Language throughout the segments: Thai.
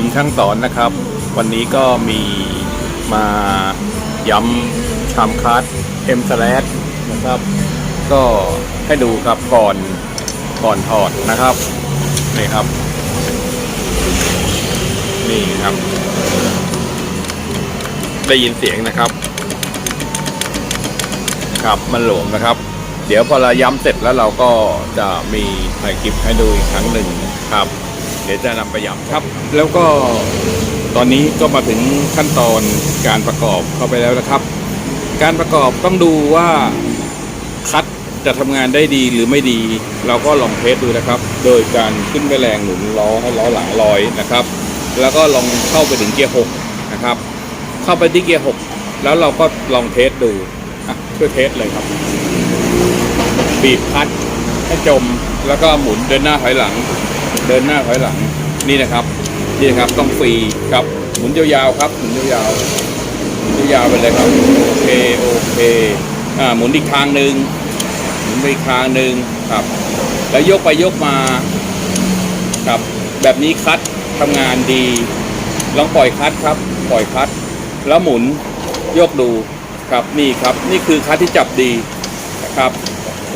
ผมช่างสอนนะครับ วันนี้ก็มีมาย้ำชามคัสเอ็มสแลดนะครับ ก็ให้ดูครับก่อนก่อนถอดนะครับนี่ครับ นี่ครับ ได้ยินเสียงนะครับ ครับมันหลวมนะครับ เดี๋ยวพอเราย้ำเสร็จแล้วเราก็จะมีถ่ายคลิปให้ดูอีกครั้งหนึ่งครับ เดี๋ยวจะนำไปย้ำครับ แล้วก็ตอนนี้ก็มาถึงขั้นตอนการประกอบเข้าไปแล้วนะครับ การประกอบต้องดูว่าคัดจะทำงานได้ดีหรือไม่ดี เราก็ลองเทสดูนะครับ โดยการขึ้นไปแรงหนุนล้อให้ล้อหลังลอยนะครับ แล้วก็ลองเข้าไปถึงเกียร์หกนะครับ เข้าไปที่เกียร์หกแล้วเราก็ลองเทสดูอะช่วยเทสเลยครับ บีบคัดให้จมแล้วก็หมุนเดินหน้าถอยหลัง เดินหน้าถอยหลังนี่นะครับนี่นะครับต้องฟรีครับหมุนยาวๆครับหมุนยาวๆหมุนยาวๆไปเลยครับโอเคโอเคอ่าหมุนอีกทางหนึ่งหมุนไปอีกทางหนึ่งครับ แล้วยกไปยกมาครับแบบนี้คัดทำงานดี ลองปล่อยคัดครับ ปล่อยคัด แล้วหมุนยกดูครับนี่ครับ นี่คือคัดที่จับดีนะครับ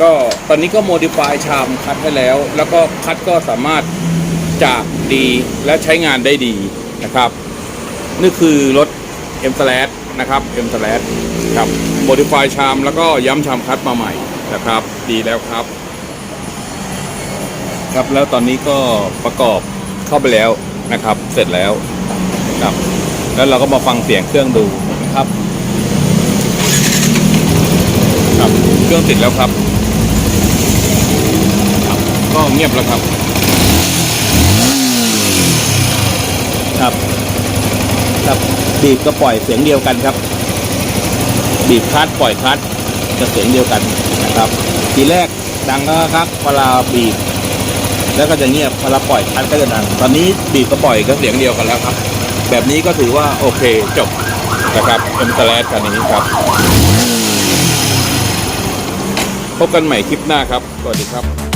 ก็ตอนนี้ก็โมดิฟายชามคัดให้แล้ว แล้วก็คัดก็สามารถจากดีและใช้งานได้ดีนะครับ นี่คือรถ M s l a s นะครับ M s l a s ครับโมดิฟายชามแล้วก็ย้ำชามคัดมาใหม่นะครับ ดีแล้วครับ ครับแล้วตอนนี้ก็ประกอบเข้าไปแล้วนะครับ เสร็จแล้วครับ แล้วเราก็มาฟังเสียงเครื่องดูนะครับ ครับ เครื่องติดแล้วครับครับ ก็เงียบแล้วครับ ครับครับบีบก็ปล่อยเสียงเดียวกันครับ บีบคลัดปล่อยคลัดจะเสียงเดียวกันนะครับ ทีแรกดังก็ครับเวลาบีบ แล้วก็จะเงียบเวลาปล่อยคลัดก็จะดัง ตอนนี้บีบก็ปล่อยก็เสียงเดียวกันแล้วครับ แบบนี้ก็ถือว่าโอเคจบนะครับเอ็มสแลดคันนี้ครับพบกันใหม่คลิปหน้าครับ สวัสดีครับ